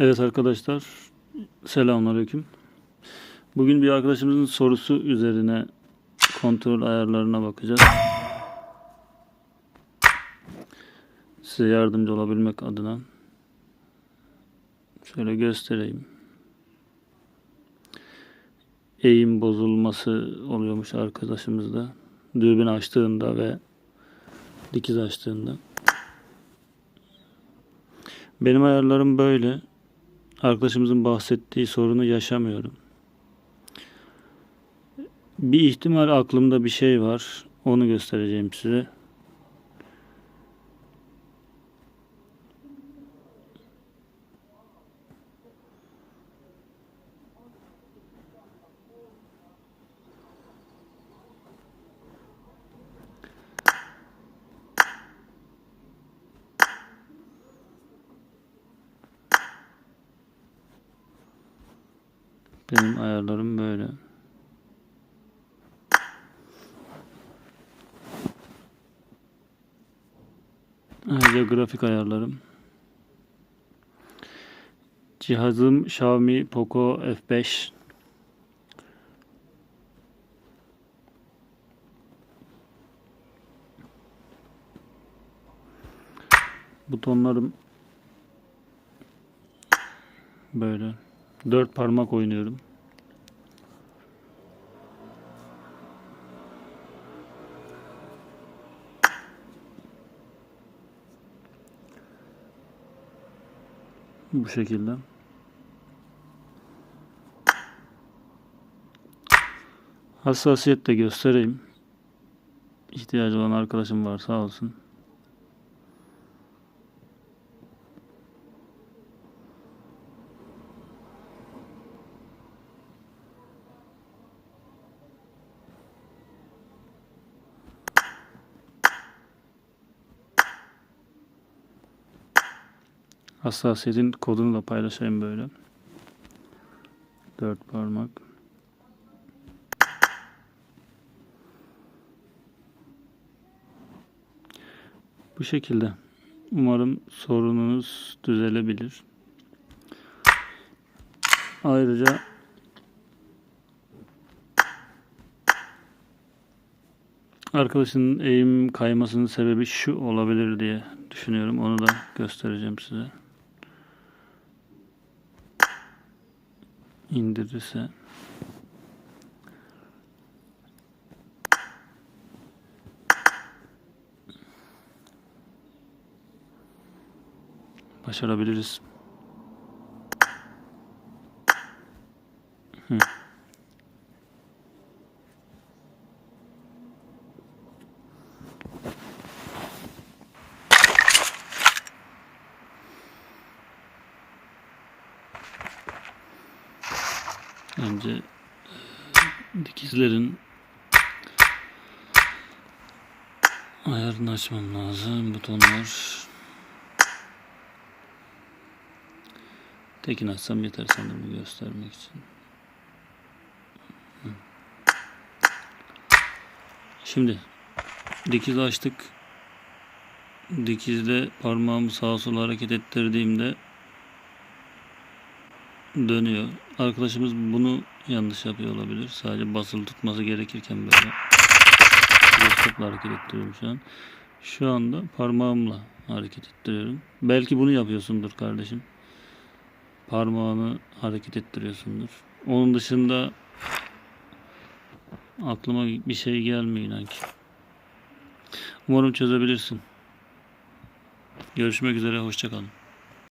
Evet arkadaşlar, selamünaleyküm. Bugün bir arkadaşımızın sorusu üzerine kontrol ayarlarına bakacağız. Size yardımcı olabilmek adına şöyle göstereyim. Eğim bozulması oluyormuş arkadaşımızda. Dürbün açtığında ve dikiz açtığında. Benim ayarlarım böyle. Arkadaşımızın bahsettiği sorunu yaşamıyorum. Bir ihtimal aklımda bir şey var. Onu göstereceğim size. Benim ayarlarım böyle. Ayrıca grafik ayarlarım. Cihazım Xiaomi Poco F5. Butonlarım böyle. Dört parmak oynuyorum. Bu şekilde. Hassasiyet de göstereyim. İhtiyacı olan arkadaşım var sağ olsun. Hassasiyetin kodunu da paylaşayım böyle. Dört parmak. Bu şekilde. Umarım sorununuz düzelebilir. Ayrıca arkadaşın eğim kaymasının sebebi şu olabilir diye düşünüyorum. Onu da göstereceğim size. İndirirse başarabiliriz. Hı. Önce e, dikizlerin ayarını açmam lazım. Butonlar tekini açsam yeter sanırım göstermek için. Şimdi dikiz açtık. Dikizde parmağımı sağa sola hareket ettirdiğimde dönüyor. Arkadaşımız bunu yanlış yapıyor olabilir. Sadece basılı tutması gerekirken böyle stopla hareket ettiriyorum şu an. Şu anda parmağımla hareket ettiriyorum. Belki bunu yapıyorsundur kardeşim. Parmağını hareket ettiriyorsundur. Onun dışında aklıma bir şey gelmiyor inan ki. Umarım çözebilirsin. Görüşmek üzere. Hoşçakalın.